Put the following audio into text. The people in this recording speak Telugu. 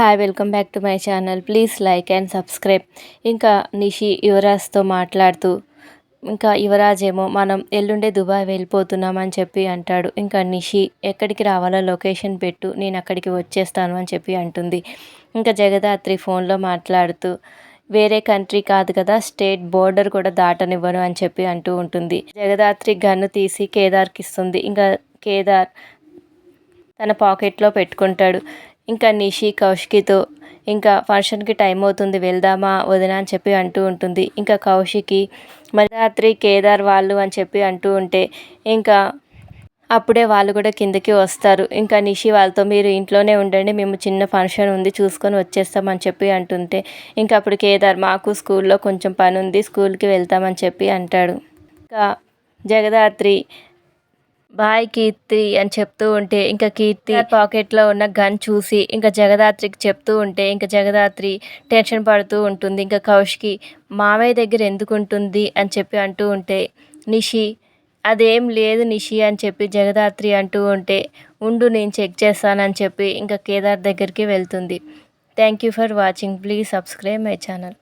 Hi welcome back to my channel please like and subscribe ఇంకా నిషి యువరాజ్తో మాట్లాడుతూ ఇంకా యువరాజ్ ఏమో మనం ఎల్లుండే దుబాయ్ వెళ్ళిపోతున్నామని చెప్పి అంటాడు. ఇంకా నిషి ఎక్కడికి రావాలో లొకేషన్ పెట్టు నేను అక్కడికి వచ్చేస్తాను అని చెప్పి అంటుంది. ఇంకా జగదాత్రి ఫోన్లో మాట్లాడుతూ వేరే కంట్రీ కాదు కదా స్టేట్ బోర్డర్ కూడా దాటనివ్వను అని చెప్పి అంటూ ఉంటుంది. జగదాత్రి గన్ను తీసి కేదార్కి ఇస్తుంది. ఇంకా కేదార్ తన పాకెట్లో పెట్టుకుంటాడు. ఇంకా నిషి కౌశికితో ఇంకా ఫంక్షన్కి టైం అవుతుంది వెళ్దామా వదినా అని చెప్పి అంటూ ఉంటుంది. ఇంకా కౌశికి మధ్యరాత్రి కేదార్ వాళ్ళు అని చెప్పి అంటూ ఉంటే ఇంకా అప్పుడే వాళ్ళు కూడా కిందకి వస్తారు. ఇంకా నిషి వాళ్ళతో మీరు ఇంట్లోనే ఉండండి మేము చిన్న ఫంక్షన్ ఉంది చూసుకొని వచ్చేస్తామని చెప్పి అంటుంటే ఇంకా అప్పుడు కేదార్ మాకు స్కూల్లో కొంచెం పని ఉంది స్కూల్కి వెళ్తామని చెప్పి అంటాడు. ఇంకా జగదాత్రి బాయ్ కీర్తి అని చెప్తూ ఉంటే ఇంకా కీర్తి పాకెట్లో ఉన్న గన్ చూసి ఇంకా జగదాత్రికి చెప్తూ ఉంటే ఇంకా జగదాత్రి టెన్షన్ పడుతూ ఉంటుంది ఇంకా కౌష్కి మామయ్య దగ్గర ఎందుకు ఉంటుంది అని చెప్పి అంటూ ఉంటే నిషి అదేం లేదు నిషి అని చెప్పి జగదాత్రి అంటూ ఉంటే ఉండు నేను చెక్ చేస్తానని చెప్పి ఇంకా కేదార్ దగ్గరికి వెళ్తుంది. Thank you for watching please subscribe my channel